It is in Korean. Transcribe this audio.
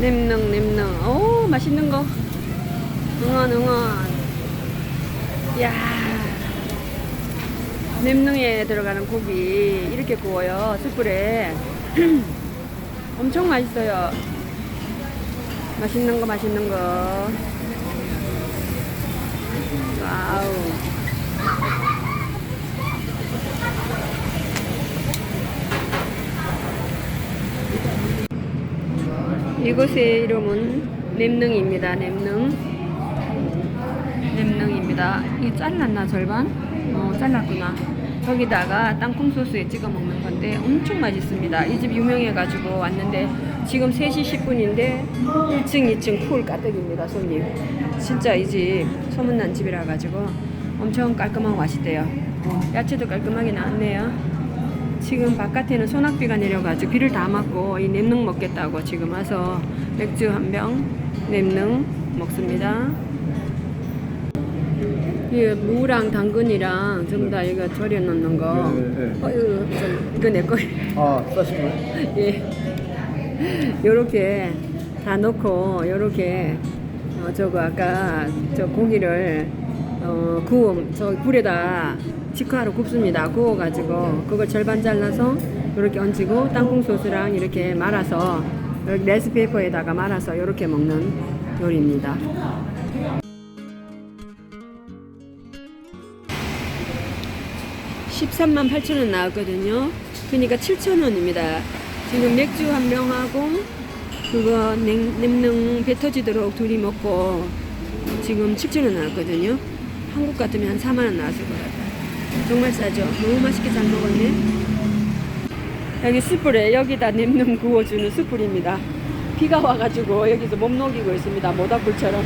냄능 냄능. 오 맛있는 거. 응원 응원. 야. 냄능에 들어가는 고기 이렇게 구워요 숯불에. 엄청 맛있어요. 맛있는 거 맛있는 거 와우 이곳의 이름은 냄능입니다. 냄능. 냄능입니다. 이게 잘랐나 절반? 어 잘랐구나. 여기다가 땅콩 소스에 찍어 먹는 건데 엄청 맛있습니다. 이 집 유명해가지고 왔는데 지금 3시 10분인데 1층, 2층 풀 가득입니다. 손님. 진짜 이 집 소문난 집이라 가지고 엄청 깔끔하고 맛있대요. 야채도 깔끔하게 나왔네요. 지금 바깥에는 소낙비가 내려가지고 비를 다 맞고 이 냄능 먹겠다고 지금 와서 맥주 한 병 냄능 먹습니다. 이 무랑 당근이랑 전부 다 이거 절여 놓는 거. 네, 네, 네. 어, 이거, 좀, 이거 내 거예요. 아, 싸신 거예요? 예. 요렇게 다 넣고 요렇게 어, 저거 아까 저 고기를 어, 구워 저 불에다 직화로 굽습니다. 구워가지고 그걸 절반 잘라서 이렇게 얹히고 땅콩 소스랑 이렇게 말아서 레스페이퍼에다가 말아서 이렇게 먹는 요리입니다. (13만 8천 원) 나왔거든요 그러니까 (7천 원입니다) 지금 맥주 한 병하고 그거 냉, 냄능 배 터지도록 둘이 먹고 지금 7천 원 나왔거든요 한국 같으면 한 4만 원 나왔을 것 같아요 정말 싸죠? 너무 맛있게 잘 먹었네. 여기 숯불에 여기다 냄능 구워주는 숯불입니다. 비가 와가지고 여기서 몸 녹이고 있습니다. 모닥불처럼